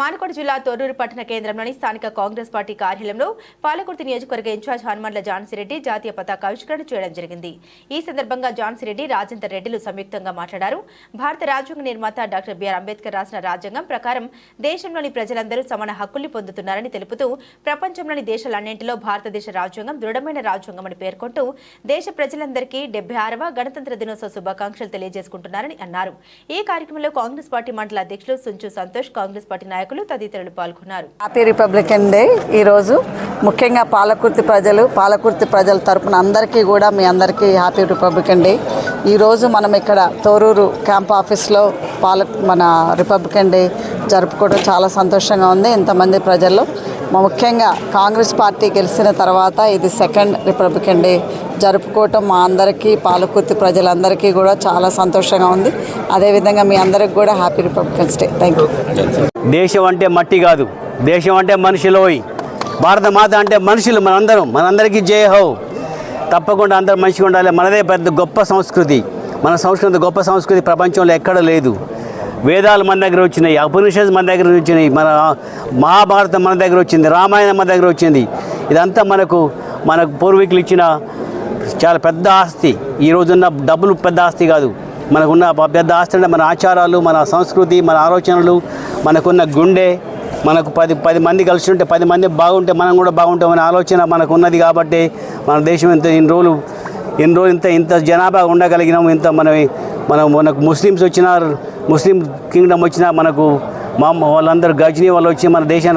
మానకోట జిల్లా తొర్రూరు పట్టణ కేంద్రంలోని స్థానిక కాంగ్రెస్ పార్టీ కార్యాలయంలో పాలకుర్తి నియోజకవర్గ ఇన్ఛార్జ్ హనుమండ్ల ఝాన్సీరెడ్డి జాతీయ పతాక ఆవిష్కరణ చేయడం జరిగింది. ఈ సందర్భంగా జాన్సిరెడ్డి రాజేందర్ రెడ్డిలు సంయుక్తంగా మాట్లాడారు. భారత రాజ్యాంగ నిర్మాత డాక్టర్ బిఆర్ అంబేద్కర్ రాసిన రాజ్యాంగం ప్రకారం దేశంలోని ప్రజలందరూ సమాన హక్కుల్ని పొందుతున్నారని తెలుపుతూ ప్రపంచంలోని దేశాలన్నింటిలో భారతదేశ రాజ్యాంగం దృఢమైన రాజ్యాంగమని పేర్కొంటూ దేశ ప్రజలందరికీ డెబ్బై ఆరవ గణతంత్ర దినోత్సవ శుభాకాంక్షలు తెలియజేసుకుంటున్నారని అన్నారు. ఈ కార్యక్రమంలో కాంగ్రెస్ పార్టీ మండల అధ్యక్షులు సుంచు సంతోష్ కాంగ్రెస్ పార్టీ నాయకులు తదితరులు పాల్గొన్నారు. హ్యాపీ రిపబ్లికన్ డే ఈరోజు ముఖ్యంగా పాలకుర్తి ప్రజలు పాలకుర్తి ప్రజల తరపున అందరికీ కూడా మీ అందరికీ హ్యాపీ రిపబ్లికన్ డే ఈరోజు మనం ఇక్కడ తోరూరు క్యాంప్ ఆఫీస్లో పాల మన రిపబ్లికన్ డే జరుపుకోవడం చాలా సంతోషంగా ఉంది. ఇంతమంది ప్రజల్లో ముఖ్యంగా కాంగ్రెస్ పార్టీ గెలిచిన తర్వాత ఇది సెకండ్ రిపబ్లికన్ డే జరుపుకోవటం మా అందరికీ పాలకుర్తి ప్రజలందరికీ కూడా చాలా సంతోషంగా ఉంది. అదేవిధంగా మీ అందరికి కూడా happy republicans day. Thank you. దేశం అంటే మట్టి కాదు. దేశం అంటే మనుషులోయ్ భారత మాత అంటే మనుషులు మనందరం. మనందరికీ జయ హో. తప్పకుండా అందరూ మంచిగా ఉండాలి. మనదే పెద్ద గొప్ప సంస్కృతి. మన సంస్కృతి గొప్ప సంస్కృతి ప్రపంచంలో ఎక్కడ లేదు. వేదాలు మన దగ్గర వచ్చినాయి ఉపనిషత్ మన దగ్గర వచ్చినాయి మన మహాభారతం మన దగ్గర వచ్చింది రామాయణం మన దగ్గర వచ్చింది. ఇదంతా మనకు మనకు పూర్వీకులు ఇచ్చిన చాలా పెద్ద ఆస్తి. ఈ రోజున్న డబ్బులు పెద్ద ఆస్తి కాదు. మనకున్న పెద్ద ఆస్తి అంటే మన ఆచారాలు మన సంస్కృతి మన ఆలోచనలు మనకున్న గుండె మనకు పది పది మంది కలిసి ఉంటే పది మంది బాగుంటే మనం కూడా బాగుంటామనే ఆలోచన మనకు ఉన్నది కాబట్టి మన దేశం ఇంత ఇన్ని రోజులు ఇన్ని రోజులు ఇంత ఇంత జనాభా ఉండగలిగినాము ఇంత మనం మనం మనకు ముస్లిమ్స్ వచ్చిన ముస్లిం కింగ్డమ్ వచ్చినా మనకు మా వాళ్ళందరూ గజనీ వాళ్ళు వచ్చి మన దేశాన్ని